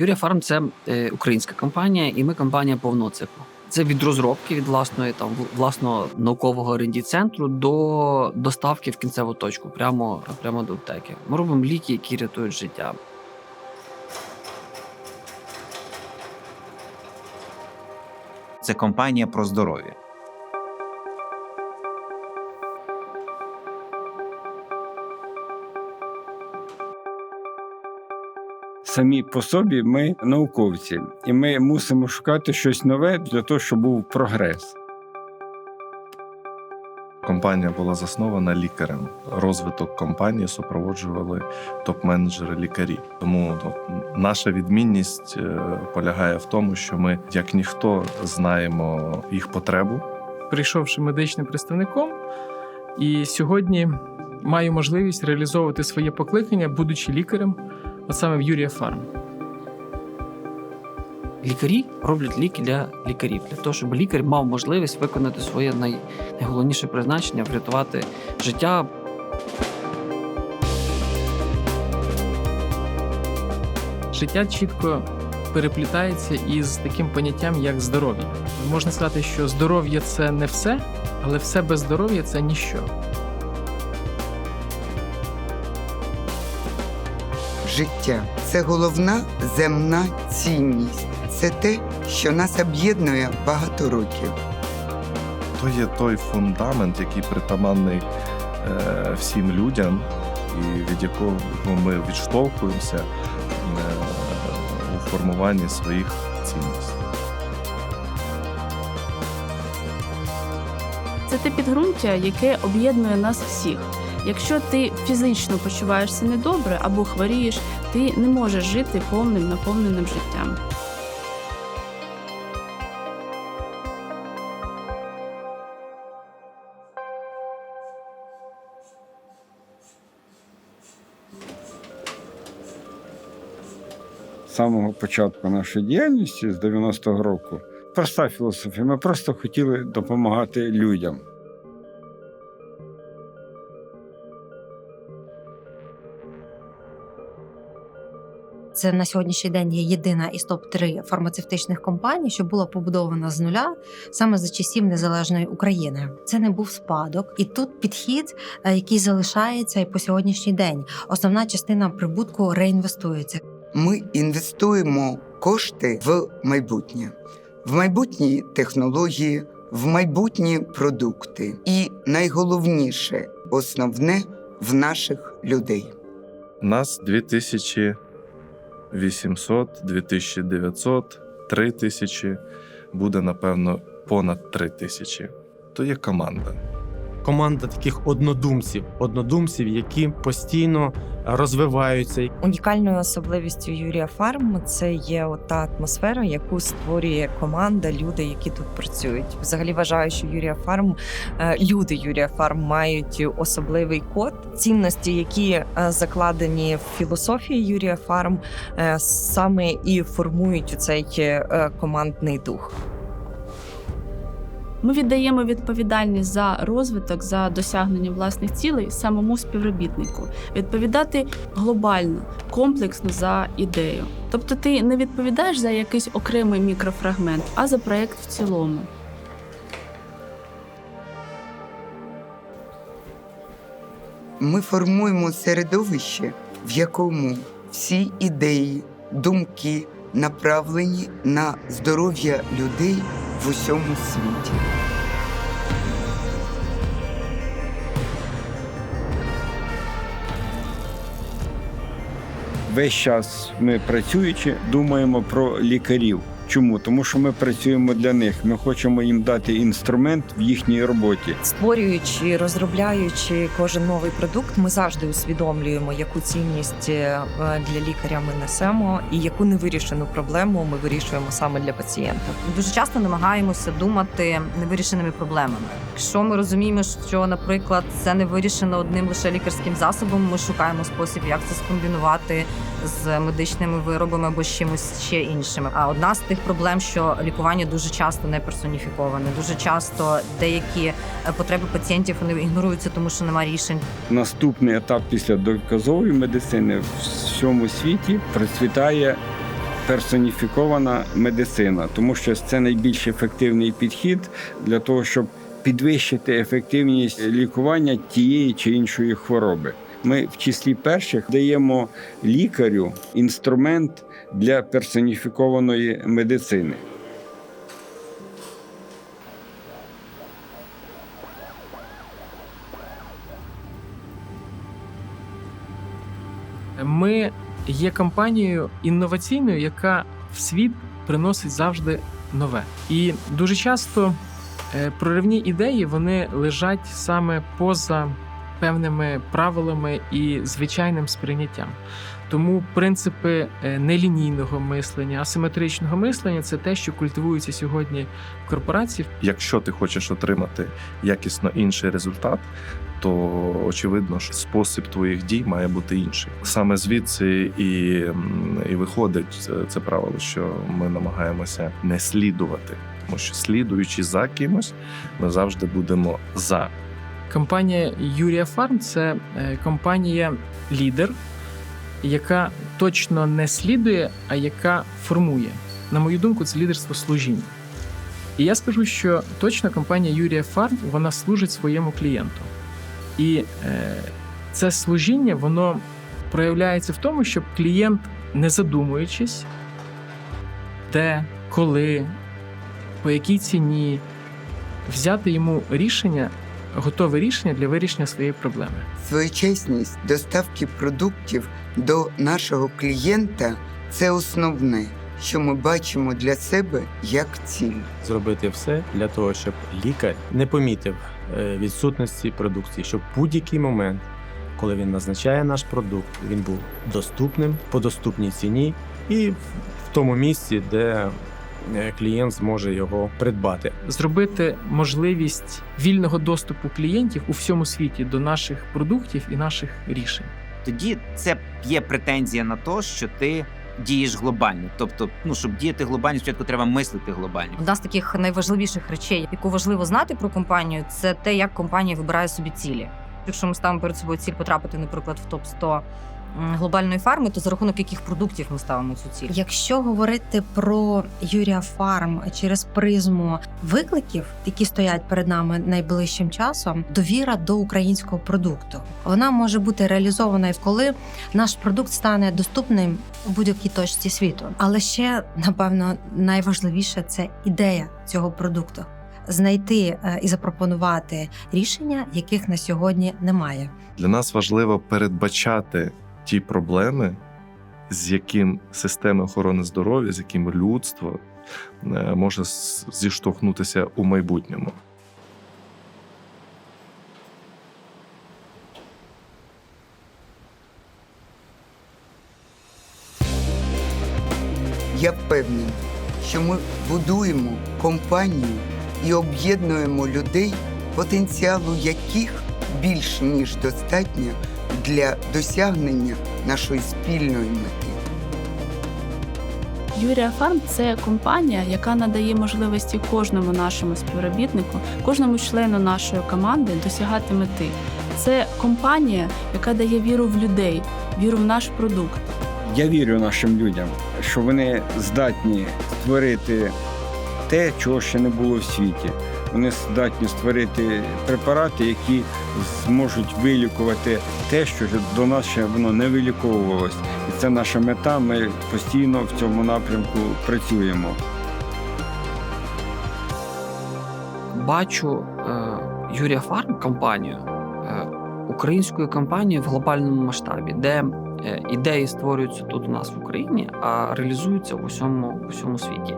Юрія Фарм це е, українська компанія, і ми компанія повного. Це від розробки від власної там власного наукового ренді центру до доставки в кінцеву точку, прямо прямо до аптеки. Ми робимо ліки, які рятують життя. Це компанія про здоров'я. Самі по собі ми науковці, і ми мусимо шукати щось нове для того, щоб був прогрес. Компанія була заснована лікарем. Розвиток компанії супроводжували топ-менеджери лікарі. Тому ну, наша відмінність е, полягає в тому, що ми, як ніхто, знаємо їх потребу, прийшовши медичним представником, і сьогодні маю можливість реалізовувати своє покликання, будучи лікарем, от саме в Юрія Фарм. Лікарі роблять ліки для лікарів, для того, щоб лікар мав можливість виконати своє най... найголовніше призначення врятувати життя Життя чітко переплітається із таким поняттям, як здоров'я. Можна сказати, що здоров'я це не все, але все без здоров'я це ніщо. Життя це головна земна цінність. Це те, що нас об'єднує багато років. то є той фундамент, який притаманний е, всім людям, і від якого ми відштовхуємося е, у формуванні своїх цінностей. Це те підґрунтя, яке об'єднує нас всіх. Якщо ти фізично почуваєшся недобре або хворієш, ти не можеш жити повним наповненим життям. З самого початку нашої діяльності з 90-го року проста філософія. Ми просто хотіли допомагати людям. Це на сьогоднішній день є єдина із топ 3 фармацевтичних компаній, що була побудована з нуля саме за часів незалежної України. Це не був спадок, і тут підхід, е, який залишається і по сьогоднішній день. Основна частина прибутку реінвестується. Ми інвестуємо кошти в майбутнє, в майбутні технології, в майбутні продукти. І найголовніше, основне в наших людей. Нас 2800, 2900, 3000, буде, напевно, понад 3000. То є команда. Команда таких однодумців, однодумців, які постійно розвиваються. Унікальною особливістю Юрія Фарм це є та атмосфера, яку створює команда, люди, які тут працюють. Взагалі вважаю, що Юрія Фарм, е, люди Юрія Фарм мають особливий код, цінності, які е, закладені в філософії Юрія Фарм, е, саме і формують цей командний дух. Ми віддаємо відповідальність за розвиток, за досягнення власних цілей самому співробітнику, відповідати глобально, комплексно за ідею. Тобто ти не відповідаєш за якийсь окремий мікрофрагмент, а за проект в цілому. Ми формуємо середовище, в якому всі ідеї, думки направлені на здоров'я людей в усьому світі. Весь час ми працюючи, думаємо про лікарів. Чому? Тому що ми працюємо для них. Ми хочемо їм дати інструмент в їхній роботі. Створюючи, розробляючи кожен новий продукт, ми завжди усвідомлюємо, яку цінність е, для лікаря ми несемо, і яку невирішену проблему ми вирішуємо саме для пацієнта. Дуже часто намагаємося думати невирішеними проблемами. Якщо ми розуміємо, що, наприклад, це не вирішено одним лише лікарським засобом, ми шукаємо спосіб, як це скомбінувати з медичними виробами або з чимось ще іншим. А одна з тих проблем, що лікування дуже часто не персоніфіковане, дуже часто деякі е, потреби пацієнтів вони ігноруються, тому що немає рішень. Наступний етап після доказової медицини в всьому світі процвітає персоніфікована медицина, тому що це найбільш ефективний підхід для того, щоб підвищити ефективність лікування тієї чи іншої хвороби. Ми в числі перших даємо лікарю інструмент для персоніфікованої медицини. Ми є компанією інноваційною, яка в світ приносить завжди нове. І дуже часто е, проривні ідеї вони лежать саме поза певними правилами і звичайним сприйняттям. Тому принципи е, нелінійного мислення, асиметричного мислення це те, що культивується сьогодні в корпорації. Якщо ти хочеш отримати якісно інший результат, то очевидно, що спосіб твоїх дій має бути інший. Саме звідси і, і виходить це, це правило, що ми намагаємося не слідувати, тому що слідуючи за кимось, ми завжди будемо за. Компанія Юрія Фарм це е, компанія лідер, яка точно не слідує, а яка формує. На мою думку, це лідерство служіння. І я скажу, що точно компанія Юрія Фарм вона служить своєму клієнту. І е, це служіння воно проявляється в тому, щоб клієнт, не задумуючись, де, коли, по якій ціні, взяти йому рішення, готове рішення для вирішення своєї проблеми. Своєчасність доставки продуктів до нашого клієнта це основне, що ми бачимо для себе як ціль. Зробити все для того, щоб лікар не помітив е, відсутності продукції, щоб будь-який момент, коли він назначає наш продукт, він був доступним по доступній ціні і в тому місці, де клієнт зможе його придбати. Зробити можливість вільного доступу клієнтів у всьому світі до наших продуктів і наших рішень. Тоді це є претензія на те, що ти дієш глобально. Тобто, ну щоб діяти глобально, спочатку треба мислити глобально. Одна з таких найважливіших речей, яку важливо знати про компанію, це те, як компанія вибирає собі цілі. Якщо ми ставимо перед собою ціль потрапити, наприклад, в топ 100 глобальної фарми, то за рахунок яких продуктів ми ставимо цю ціль? Якщо говорити про Юрія Фарм через призму викликів, які стоять перед нами найближчим часом, довіра до українського продукту вона може бути реалізована і коли наш продукт стане доступним у будь-якій точці світу. Але ще напевно найважливіше це ідея цього продукту. Знайти е, і запропонувати рішення, яких на сьогодні немає. Для нас важливо передбачати ті проблеми, з яким система охорони здоров'я, з яким людство е, може зіштовхнутися у майбутньому. Я впевнений, що ми будуємо компанію і об'єднуємо людей, потенціалу яких більш ніж достатньо для досягнення нашої спільної мети. Юрія Фарм це компанія, яка надає можливості кожному нашому співробітнику, кожному члену нашої команди досягати мети. Це компанія, яка дає віру в людей, віру в наш продукт. Я вірю нашим людям, що вони здатні створити те, чого ще не було в світі. Вони здатні створити препарати, які зможуть вилікувати те, що до нас ще воно не виліковувалось. І це наша мета. Ми постійно в цьому напрямку працюємо. Бачу е, Юрія Фарм компанію е, українською компанією в глобальному масштабі, де е, ідеї створюються тут у нас в Україні, а реалізуються в усьому, в усьому світі.